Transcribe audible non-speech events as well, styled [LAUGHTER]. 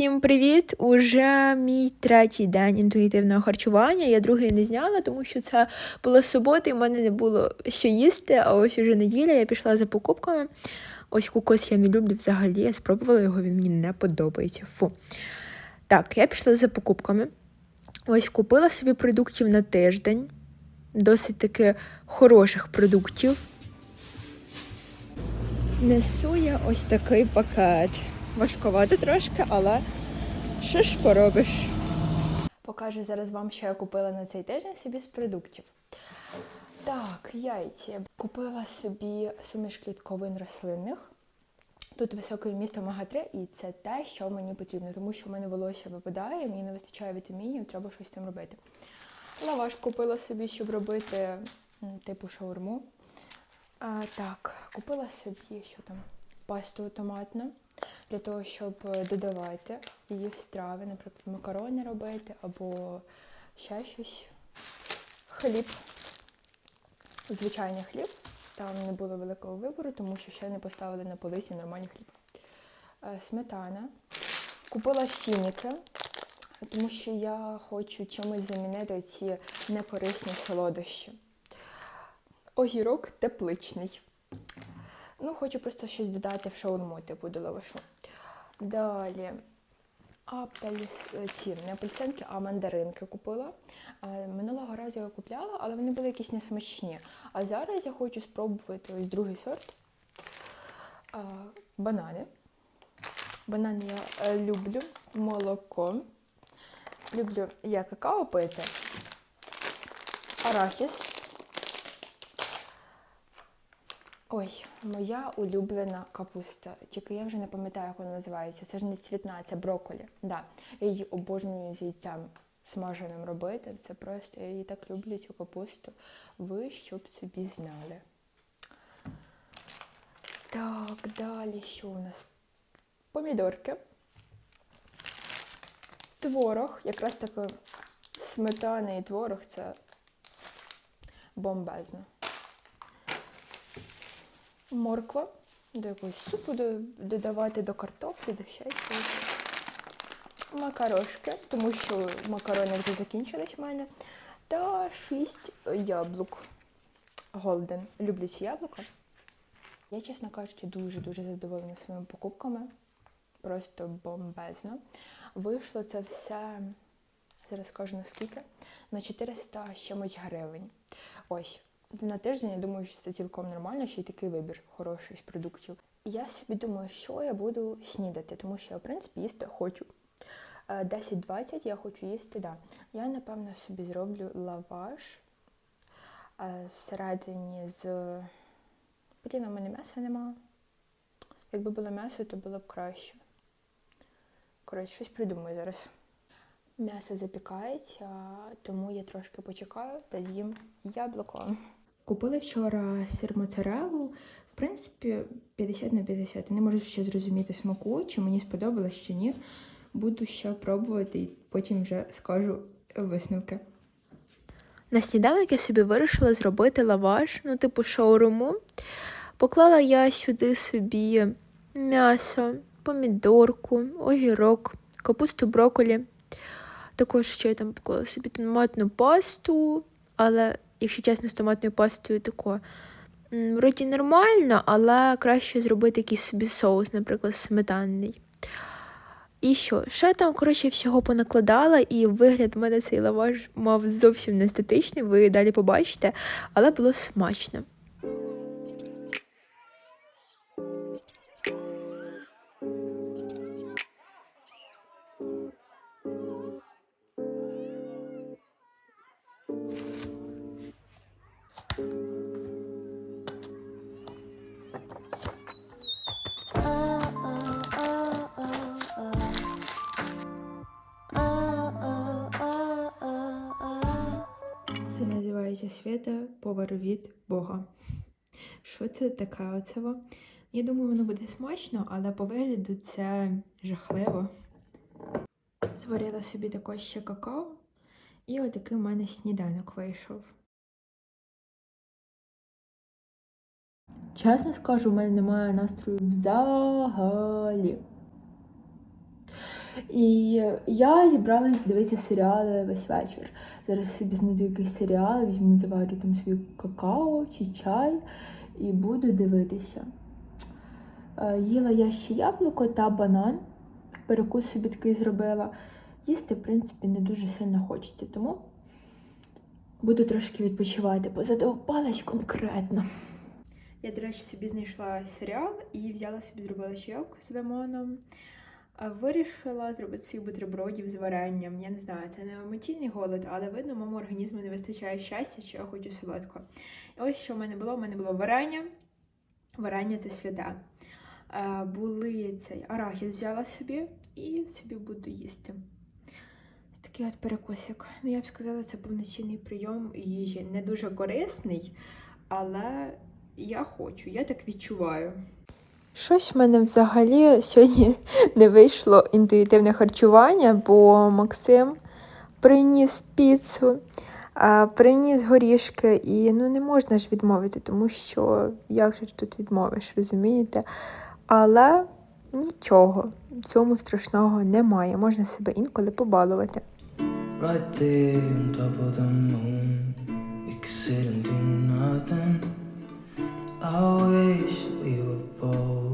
Всім привіт! Уже мій третій день інтуїтивного харчування. Я другий не зняла, тому що це була субота, і в мене не було що їсти. А ось уже неділя я пішла за покупками. Ось кокос я не люблю взагалі. Я спробувала його, він мені не подобається. Фу. Так, я пішла за покупками. Ось купила собі продуктів на тиждень. Досить таки хороших продуктів. Несу я ось такий пакет. Важковато трошки, але що ж поробиш? Покажу зараз вам, що я купила на цей тиждень собі з продуктів. Так, яйці. Купила собі суміш клітковин рослинних. Тут високе вміст омега-3, і це те, що мені потрібно, тому що в мене волосся випадає, мені не вистачає вітамінів, треба щось з цим робити. Лаваш купила собі, щоб робити типу шаурму. А, так, купила собі що там, пасту томатну для того, щоб е, додавати її в страви, наприклад, макарони робити або ще щось. Хліб. Звичайний хліб. Там не було великого вибору, тому що ще не поставили на полиці нормальний хліб. Е, Сметана. Купила фініки, тому що я хочу чимось замінити ці некорисні солодощі. Огірок тепличний. Ну, хочу просто щось додати в шаурму, типу до лавашу. Далі апельс... не апельсинки, а мандаринки купила. Е, Минулого разу я купляла, але вони були якісь несмачні. А зараз я хочу спробувати ось другий сорт. Банани. Банани я е, люблю, молоко. Люблю я какао пити, арахіс. Ой, моя улюблена капуста. Тільки я вже не пам'ятаю, як вона називається. Це ж не цвітна, це брокколі. Да. Я її обожнюю з яйцем смаженим робити. Це просто я її так люблю, цю капусту. Ви щоб собі знали. Так, далі що у нас? Помідорки. Творог. Якраз таки сметана і творог це бомбезно морква, до якогось супу додавати до картоплі, до ще чогось. Макарошки, тому що макарони вже закінчились в мене. Та 6 яблук. Голден. Люблю ці яблука. Я, чесно кажучи, дуже-дуже задоволена своїми покупками. Просто бомбезно. Вийшло це все, зараз скажу наскільки, на 400 чимось гривень. Ось. На тиждень я думаю, що це цілком нормально, ще й такий вибір хороший з продуктів. Я собі думаю, що я буду снідати, тому що я, в принципі, їсти хочу. Е, 10-20 я хочу їсти, да. Я, напевно, собі зроблю лаваш е, всередині з. Блін, у мене м'яса нема. Якби було м'ясо, то було б краще. Коротше, щось придумаю зараз. М'ясо запікається, тому я трошки почекаю та з'їм яблуко. Купили вчора сир моцареллу. В принципі, 50 на 50. Я не можу ще зрозуміти смаку, чи мені сподобалось, чи ні. Буду ще пробувати і потім вже скажу висновки. На сніданок я собі вирішила зробити лаваш, ну, типу шаурму. Поклала я сюди собі м'ясо, помідорку, огірок, капусту брокколі. Також ще я там поклала собі томатну пасту, але, якщо чесно, з томатною пастою тако. Вроді нормально, але краще зробити якийсь собі соус, наприклад, сметанний. І що? Ще там, коротше, всього понакладала, і вигляд в мене цей лаваш мав зовсім не естетичний, ви далі побачите, але було смачно. Свята повар від Бога. Що це таке оцево? Я думаю, воно буде смачно, але по вигляду це жахливо. Зварила собі також ще какао, і отакий у мене сніданок вийшов. Чесно скажу, у мене немає настрою взагалі. І я зібралась дивитися серіали весь вечір. Зараз собі знайду якийсь серіал, візьму, заварю там собі какао чи чай і буду дивитися. Е, Їла я ще яблуко та банан. Перекус собі такий зробила. Їсти, в принципі, не дуже сильно хочеться, тому буду трошки відпочивати, бо задовбалась конкретно. Я, до речі, собі знайшла серіал і взяла собі зробила чайок з лимоном. Вирішила зробити собі бутербродів з варенням. Я не знаю, це не емоційний голод, але видно, моєму організму не вистачає щастя, що я хочу солодко. І ось що в мене було: у мене було варення. Варення це свята. Е, Були цей арахіс взяла собі і собі буду їсти. Такий от перекусик. Ну, я б сказала, це повноцінний прийом їжі. Не дуже корисний, але я хочу, я так відчуваю. Щось в мене взагалі сьогодні [LAUGHS] не вийшло інтуїтивне харчування, бо Максим приніс піцу, приніс горішки, і ну не можна ж відмовити, тому що як же тут відмовиш, розумієте? Але нічого, в цьому страшного немає. Можна себе інколи побалувати. Right there oh.